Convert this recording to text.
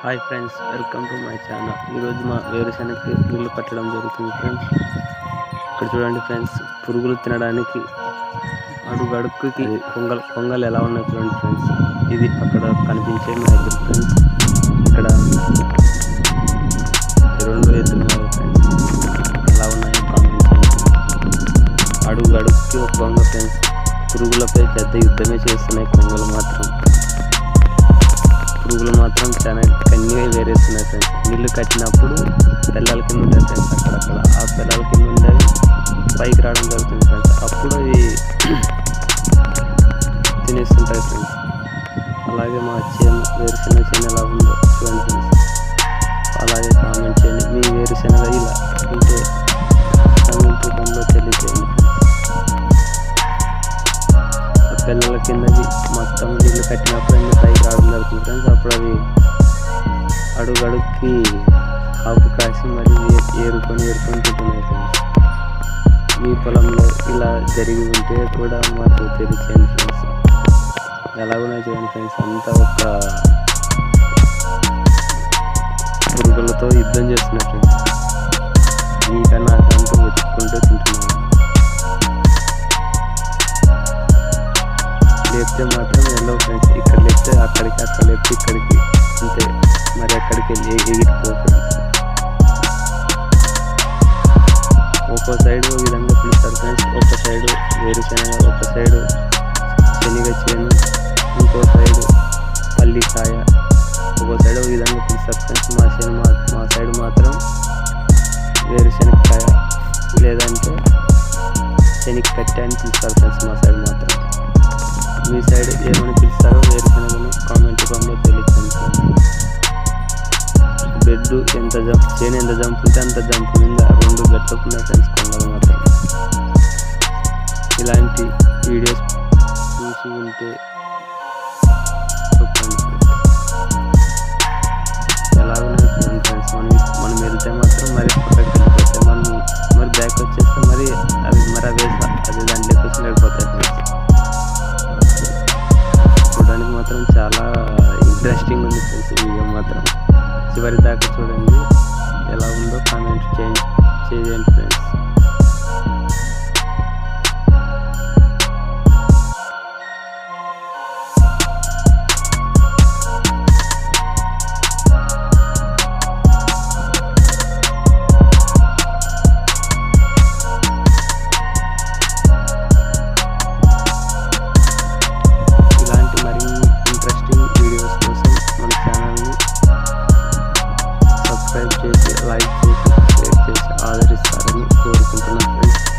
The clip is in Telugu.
Hi friends welcome to my channel. ఈరోజు మా వేరుశనగకి నీళ్ళు పట్టడం జరుగుతుంది ఫ్రెండ్స్. ఇక్కడ చూడండి ఫ్రెండ్స్ పురుగులు తినడానికి అడుగు అడుగుకి పొంగల్ పొంగల్ ఎలా ఉన్నాయి చూడండి ఫ్రెండ్స్. ఇది అక్కడ కనిపించే మేకలు ఫ్రెండ్స్. ఇక్కడ రెండు ఎద్దులు ఫ్రెండ్స్. ఎలా ఉన్నాయో కామెంట్ అడుగు అడుగుకి ఒక కొంగ ఫ్రెండ్స్. పురుగులపై పెద్ద యుద్ధమే చేస్తున్నాయి కొంగలు మాత్రం. పురుగులు మాత్రం చాలా కన్నీగా వేరేస్తున్నాయి ఫ్రెండ్స్. నీళ్ళు కట్టినప్పుడు పిల్లల కింద ఉంటాయి ఫ్రెండ్స్ అక్కడక్కడ. ఆ పిల్లల కింద ఉండేవి పైకి రావడం జరుగుతుంది ఫ్రెండ్స్. అప్పుడు అవి తినేస్తుంటాయి ఫ్రెండ్స్. అలాగే మా చేను వేరుశెనగ చేను ఎలా ఉందో చూడండి ఫ్రెండ్స్. అలాగే కామెంట్ చేయండి మీ వేరుశెనగ ఇలా పిల్లల కిందది మొత్తం నీళ్ళు కట్టినప్పుడు అన్ని పైకి రావడం జరుగుతుంది ఫ్రెండ్స్? అప్పుడు అవి అడుగడుక్కి ఆపు కాసి మరి ఏరుకొని ఏరుకొని తింటున్నాయి ఫ్రెండ్స్. మీ పొలంలో ఇలా జరిగి ఉంటే కూడా మాకు తెలియచేయండి ఫ్రెండ్స్. ఎలాగున్నా చేయండి ఫ్రెండ్స్. అంతా ఒక పురుగులతో యుద్ధం చేస్తున్నట్టు మీకన్నా నీకన్నా వెతుక్కుంటూ తింటున్నాను లేపితే మాత్రం వెళ్ళవు ఫ్రెండ్స్ ఇక్కడ లేపితే అక్కడికి అక్కడ లేపితే ఇక్కడికి. అంతే. మరి అక్కడికి వెళ్ళి ఎగిరిపో ఫ్రెండ్స్ ఒక్కో సైడ్ ఈ విధంగా పిలుస్తారు ఫ్రెండ్స్ ఒక సైడ్ వేరుశనగ ఒక సైడ్ శనిగ చేను ఇంకో సైడ్ పల్లికాయ ఒక్కో సైడ్ ఈ విధంగా పిలుస్తారు ఫ్రెండ్స్ మా చేను మా సైడ్ మాత్రం వేరుశనగకాయ లేదంటే శనికి కట్టే అని పిలుస్తారు ఫ్రెండ్స్ మా సైడ్ మీ సైడ్ ఏమని పిలుస్తారో వేరుశనగని కామెంట్ రూపంలో తెలియజేయండి. బ్రెడ్ ఎంత జంప్ చేను ఎంత జంప్ ఉంటే అంత జంప్ మీద రెండు గట్టకుండా ఫ్రెండ్స్ కొండలు ఇలాంటి వీడియోస్ చూసి ఉంటే ఎలాగో ఫ్రెండ్స్ మనం మనం వెళ్తే మాత్రం మరి మాత్రం చాలా ఇంట్రెస్టింగ్ ఉంది ఫ్రెండ్స్ వీడియో మాత్రం. చివరి దాకా చూడండి. ఎలా ఉందో కామెంట్ చేయండి. చేయండి ఫ్రెండ్స్. సబ్స్క్రైబ్ చేసి లైక్ చేసి షేర్ చేసి ఆదరిస్తారని కోరుకుంటున్నాను ఫ్రెండ్స్